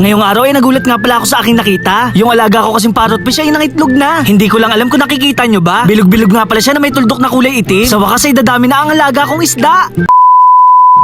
Ngayong araw ay nagulat nga pala ako sa aking nakita. Yung alaga ko kasing parrot fish ay nangitlog na. Hindi ko lang alam kung nakikita nyo ba. Bilog-bilog nga pala siya na may tuldok na kulay itim. Sa wakas ay dadami na ang alaga kong isda.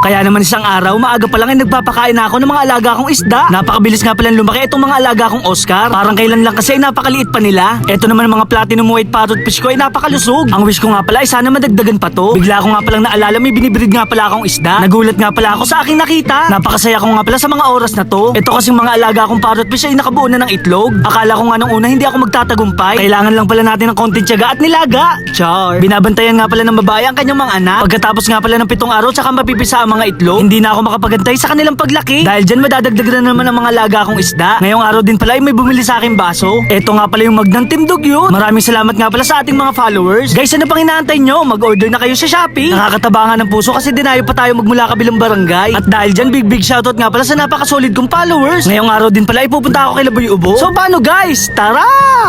Kaya naman isang araw, maaga pa lang ay nagpapakain na ako ng mga alaga kong isda. Napakabilis nga pala lumaki itong mga alaga kong Oscar. Parang kailan lang kasi ay napakaliit pa nila. Ito naman ang mga platinum white parrot fish ko ay napakalusog. Ang wish ko nga pala ay sana madagdagan pa to. Bigla ko nga palang naalala may binibreed nga pala akong isda. Nagulat nga pala ako sa aking nakita. Napakasaya ko nga pala sa mga oras na to. Ito kasing mga alaga kong parrot fish ay nakabuo na ng itlog. Akala ko nga nung una hindi ako magtatagumpay. Kailangan lang pala natin ng konting tiyaga at nilaga. Char. Binabantayan nga pala ng babae ang kanyang mga anak. Pagkatapos nga pala ng pitong araw tsaka mapipisa ang mga itlog, hindi na ako makapagantay sa kanilang paglaki. Dahil dyan madadagdag na naman ang mga alaga kong isda. Ngayong araw din pala ay may bumili sa aking baso. Ito nga pala yung magnang timdog yun. Maraming salamat nga pala sa ating mga followers. Guys, ano pang inaantay nyo? Mag-order na kayo sa Shopee. Nakakatabangan ng puso kasi dinayo pa tayo magmula kabilang barangay. At dahil dyan, big big shoutout nga pala sa napakasolid kong followers. Ngayong araw din pala ay pupunta ako kay Laboy Ubo. So paano guys? Tara!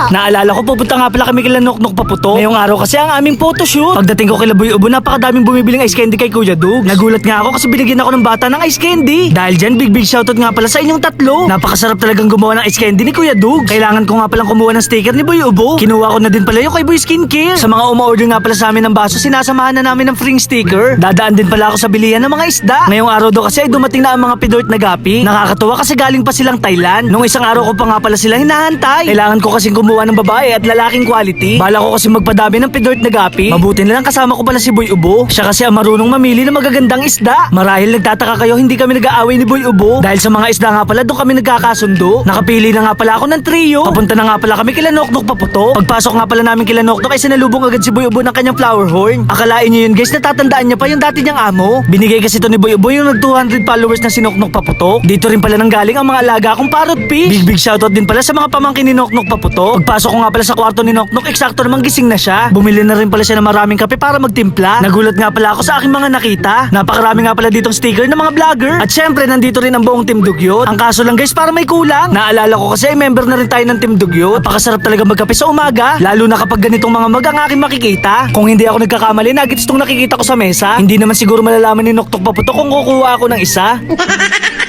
Naalala ko pupunta nga pala kami kila Noknok Paputo. Ngayong araw kasi ang aming photoshoot. Pagdating ko kay Laboy Ubo, napakadaming bumibiling ice candy kay Kuya Dug. Nagulat nga ako kasi binigyan ako ng bata ng ice candy. Dahil dyan, big big shoutout nga pala sa inyong tatlo. Napakasarap talagang gumawa ng ice candy ni Kuya Dug. Kailangan ko nga palang kumuha ng sticker ni Boy Ubo. Kinuha ko na din pala yung kay Boy Skincare. Sa mga uma-order nga pala sa amin ng baso, sinasamahan na namin ng free sticker. Dadaan din pala ako sa bilihan ng mga isda. Ngayong araw daw kasi ay dumating na ang mga pidort na gapi. Nakakatuwa kasi galing pa silang Thailand. Nung isang araw ko pa nga pala sila hinahantay. Kailangan ko kasing kumuha ng babae at lalaking quality. Bala ko kasi magpadami ng pidort na gapi. Mabuti na lang kasama ko pala si Boy Ubo. Siya kasi ang marunong mamili ng magagandang isda. Marahil nagtataka kayo hindi kami nag-aaway ni Boy Ubo. Dahil sa mga isda nga pala doon kami nagkakasundo. Nakapili na nga pala ako ng trio. Papunta na nga pala kami kila Noknok Paputo. Pagpasok nga pala namin kila Noknok ay sinalubong agad si Boy Ubo ng kanyang flower horn. Akalain niyo yun guys, natatandaan niya pa yung dati niyang amo. Binigay kasi to ni Boy Ubo yung nag 200 followers na si Noknok Paputo. Dito rin pala nang galing ang mga alaga kong parrot fish. Big big shoutout din pala sa mga pamangkin ni Noknok Paputo. Pagpasok ko nga pala sa kwarto ni Noknok, eksakto namang gising na siya. Bumili na rin pala siya ng maraming kape para magtimpla. Nagulat nga pala ako sa aking mga nakita. Napakarami nga pala ditong sticker ng mga vlogger. At syempre, nandito rin ang buong Team Dugyot. Ang kaso lang guys, para may kulang. Naalala ko kasi member na rin tayo ng Team Dugyot. Napakasarap talaga magkape sa umaga. Lalo na kapag ganitong mga mag ang aking makikita. Kung hindi ako nagkakamali, nuggets tong nakikita ko sa mesa. Hindi naman siguro malalaman ni Noktok Paputo kung kukuha ako ng isa.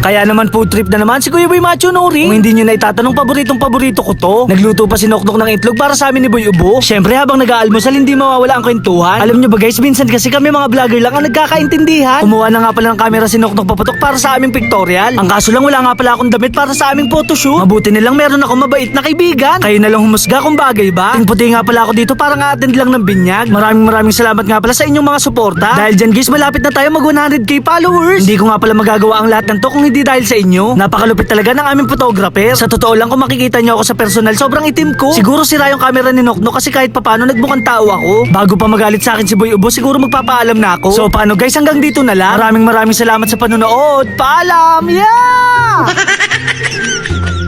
Kaya naman food trip na naman si Kuya Boy Macho Nori. Kung hindi nyo na itatanong paboritong paborito ko to. Nagluto pa si Noknok ng itlog para sa amin ni Boy Ubo. Siyempre habang nag-aalmusal hindi mawawala ang kwentuhan. Alam nyo ba guys, minsan kasi kami mga vlogger lang ang nagkakaintindihan. Kumuha na nga pala ng camera si Noknok paputok para sa aming pictorial. Ang kaso lang wala nga pala akong damit para sa aming photoshoot. Mabuti nilang meron ako mabait na kaibigan. Kayo na lang humusga kung bagay ba. Ting nga pala ako dito para nga attend lang ng binyag. Maraming maraming salamat nga pala sa inyong mga suporta. Dahil dyan guys, malapit na tayo mag 100k followers. Hindi ko nga pala magagawa ang lahat ng to kung hindi dahil sa inyo. Napakalupit talaga ng aming photographer. Sa totoo lang kung makikita nyo ako sa personal, sobrang itim ko. Siguro sira yung camera ni Nokno kasi kahit papano nagmukhang tao ako. Bago pa magalit sa akin si Boy Ubo, siguro magpapaalam na ako. So paano guys, hanggang dito na lang. Maraming maraming salamat sa panonood. Paalam! Yeah!